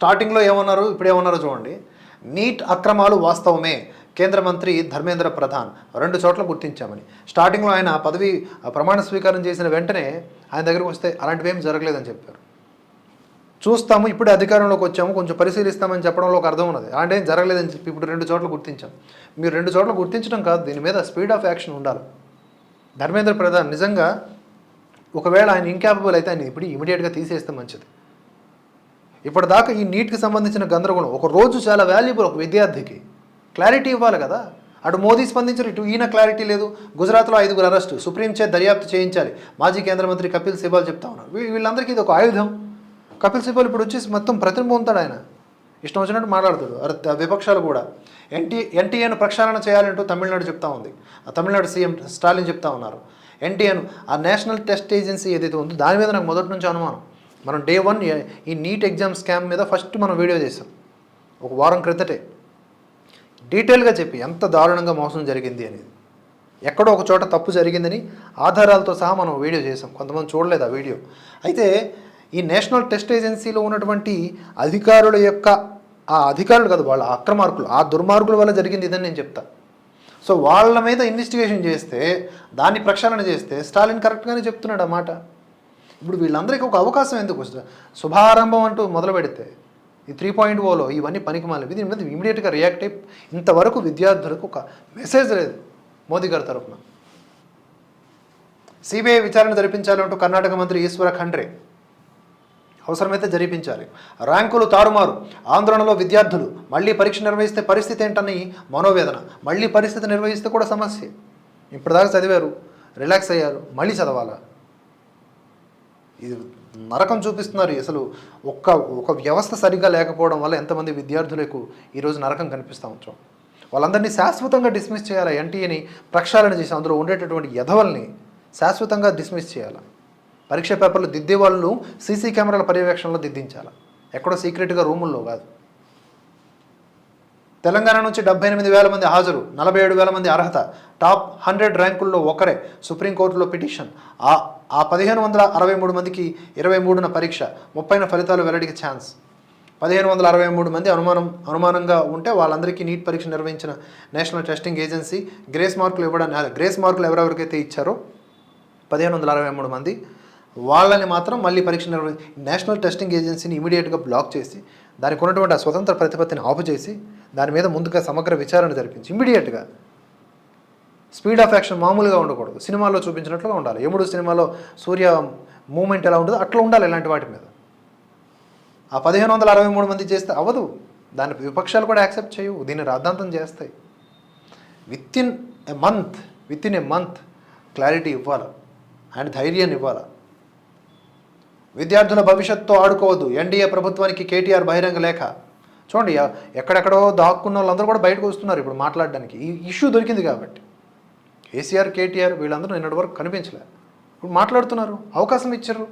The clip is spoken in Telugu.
స్టార్టింగ్లో ఏమన్నారు? ఇప్పుడు ఏమన్నారో చూడండి. నీట్ అక్రమాలు వాస్తవమే. కేంద్ర మంత్రి ధర్మేంద్ర ప్రధాన్. రెండు చోట్ల గుర్తించామని. స్టార్టింగ్లో ఆయన పదవి ప్రమాణ స్వీకారం చేసిన వెంటనే ఆయన దగ్గరకు వస్తే అలాంటివి ఏం జరగలేదని చెప్పారు. చూస్తాము ఇప్పుడే అధికారంలోకి వచ్చాము కొంచెం పరిశీలిస్తామని చెప్పడంలో ఒక అర్థం ఉన్నది. అలాంటి ఏం జరగలేదని చెప్పి ఇప్పుడు రెండు చోట్ల గుర్తించాం. మీరు రెండు చోట్ల గుర్తించడం కాదు దీని మీద స్పీడ్ ఆఫ్ యాక్షన్ ఉండాలి. ధర్మేంద్ర ప్రధాన్ నిజంగా ఒకవేళ ఆయన ఇన్క్యాపబుల్ అయితే ఆయన ఇప్పుడు ఇమీడియట్గా తీసేస్తే మంచిది. ఇప్పటిదాకా ఈ నీట్కి సంబంధించిన గందరగోళం ఒక రోజు చాలా వాల్యుబుల్ ఒక విద్యార్థికి. క్లారిటీ ఇవ్వాలి కదా. అటు మోదీ స్పందించారు ఇటు ఈయన క్లారిటీ లేదు. గుజరాత్లో ఐదుగురు అరెస్టు సుప్రీం చే దర్యాప్తు చేయించాలి. మాజీ కేంద్ర మంత్రి కపిల్ సిబాల్ చెప్తా ఉన్నారు. వీ- వీళ్ళందరికీ ఇది ఒక ఆయుధం. కపిల్ సిబాల్ ఇప్పుడు వచ్చేసి మొత్తం ప్రతిబింబుతాడు ఆయన. ఇష్టం వచ్చినట్టు మాట్లాడుతాడు. అరే విపక్షాలు కూడా. ఎన్టీ ఎన్టీఏను ప్రక్షాళన చేయాలంటూ తమిళనాడు చెప్తా ఉంది. ఆ తమిళనాడు సీఎం స్టాలిన్ చెప్తా ఉన్నారు. ఎన్టీఏను ఆ నేషనల్ టెస్ట్ ఏజెన్సీ ఏదైతే ఉందో దాని మీద నాకు మొదటి నుంచి అనుమానం. మనం డే వన్ ఈ నీట్ ఎగ్జామ్ స్కామ్ మీద ఫస్ట్ మనం వీడియో చేసాం ఒక వారం క్రితటే డీటెయిల్గా చెప్పి ఎంత దారుణంగా మోసం జరిగింది అనేది. ఎక్కడో ఒక చోట తప్పు జరిగిందని ఆధారాలతో సహా మనం వీడియో చేసాం కొంతమంది చూడలేదు ఆ వీడియో అయితే ఈ నేషనల్ టెస్ట్ ఏజెన్సీలో ఉన్నటువంటి అధికారుల యొక్క ఆ అధికారులు కాదు వాళ్ళ అక్రమార్కులు ఆ దుర్మార్గుల వల్ల జరిగింది ఇదని నేను చెప్తా. సో వాళ్ళ మీద ఇన్వెస్టిగేషన్ చేస్తే దాన్ని ప్రక్షాళన చేస్తే స్టాలిన్ కరెక్ట్గానే చెప్తున్నాడు ఆ మాట. ఇప్పుడు వీళ్ళందరికీ ఒక అవకాశం ఎందుకు వస్తుంది? శుభారంభం అంటూ మొదలు పెడితే ఈ త్రీ పాయింట్ ఓలో ఇవన్నీ పనికి మాలేవి దీని మీద ఇమీడియట్గా రియాక్ట్ అయ్యి ఇంతవరకు విద్యార్థులకు ఒక మెసేజ్ లేదు మోదీ గారి తరఫున. సిబిఐ విచారణ జరిపించాలంటూ కర్ణాటక మంత్రి ఈశ్వర ఖండ్రే అవసరమైతే జరిపించాలి. ర్యాంకులు తారుమారు. ఆందోళనలో విద్యార్థులు. మళ్ళీ పరీక్ష నిర్వహిస్తే పరిస్థితి ఏంటని మనోవేదన. మళ్ళీ పరిస్థితి నిర్వహిస్తే కూడా సమస్య. ఇప్పటిదాకా చదివారు. రిలాక్స్ అయ్యారు. మళ్ళీ చదవాలా? ఇది నరకం చూపిస్తున్నారు. అసలు ఒక్క ఒక వ్యవస్థ సరిగ్గా లేకపోవడం వల్ల ఎంతమంది విద్యార్థులకు ఈరోజు నరకం కనిపిస్తూ ఉంటాం వాళ్ళందరినీ శాశ్వతంగా డిస్మిస్ చేయాలి ఎన్టీఏని ప్రక్షాళన చేసి అందులో ఉండేటటువంటి యధవల్ని శాశ్వతంగా డిస్మిస్ చేయాలి? పరీక్ష పేపర్లు దిద్దే వాళ్ళు సీసీ కెమెరాల పర్యవేక్షణలో దిద్దించాలి? ఎక్కడో సీక్రెట్గా రూముల్లో కాదు. తెలంగాణ నుంచి డెబ్బై ఎనిమిది వేల మంది హాజరు నలభై ఏడు వేల మంది అర్హత. టాప్ హండ్రెడ్ ర్యాంకుల్లో ఒకరే సుప్రీంకోర్టులో పిటిషన్. ఆ ఆ పదిహేను వందల అరవై మూడు మందికి ఇరవై మూడున పరీక్ష ముప్పైన ఫలితాలు వెల్లడికి ఛాన్స్. పదిహేను వందల అరవై మూడు మంది అనుమానం అనుమానంగా ఉంటే వాళ్ళందరికీ నీట్ పరీక్ష నిర్వహించిన నేషనల్ టెస్టింగ్ ఏజెన్సీ గ్రేస్ మార్కులు ఇవ్వడానికి గ్రేస్ మార్కులు ఎవరెవరికైతే ఇచ్చారో పదిహేను వందల అరవై మూడు మంది వాళ్ళని మాత్రం మళ్ళీ పరీక్ష నిర్వహి నేషనల్ టెస్టింగ్ ఏజెన్సీని ఇమీడియట్గా బ్లాక్ చేసి దానికి ఉన్నటువంటి ఆ స్వతంత్ర ప్రతిపత్తిని ఆపు చేసి దాని మీద ముందుగా సమగ్ర విచారణ జరిపించి ఇమీడియట్గా స్పీడ్ ఆఫ్ యాక్షన్ మామూలుగా ఉండకూడదు. సినిమాలో చూపించినట్లుగా ఉండాలి. ఎముడు సినిమాలో సూర్య మూమెంట్ ఎలా ఉంటుందో అట్లా ఉండాలి ఇలాంటి వాటి మీద. ఆ పదిహేను వందల అరవై మూడు మంది చేస్తే అవ్వదు. దాని విపక్షాలు కూడా యాక్సెప్ట్ చేయవు. దీన్ని రాద్ధాంతం చేస్తాయి. With in a month with in a month clarity ఇవ్వాలి అండ్ ధైర్యాన్ని ఇవ్వాలి. విద్యార్థుల భవిష్యత్తుతో ఆడుకోవద్దు. ఎన్డీఏ ప్రభుత్వానికి కేటీఆర్ బహిరంగ లేఖ. చూడండి ఎక్కడెక్కడో దాక్కున్న వాళ్ళందరూ కూడా బయటకు వస్తున్నారు ఇప్పుడు మాట్లాడడానికి. ఈ ఇష్యూ దొరికింది కాబట్టి. కేసీఆర్ కేటీఆర్ వీళ్ళందరూ నిన్నటి వరకు కనిపించలే. ఇప్పుడు మాట్లాడుతున్నారు అవకాశం ఇచ్చారు.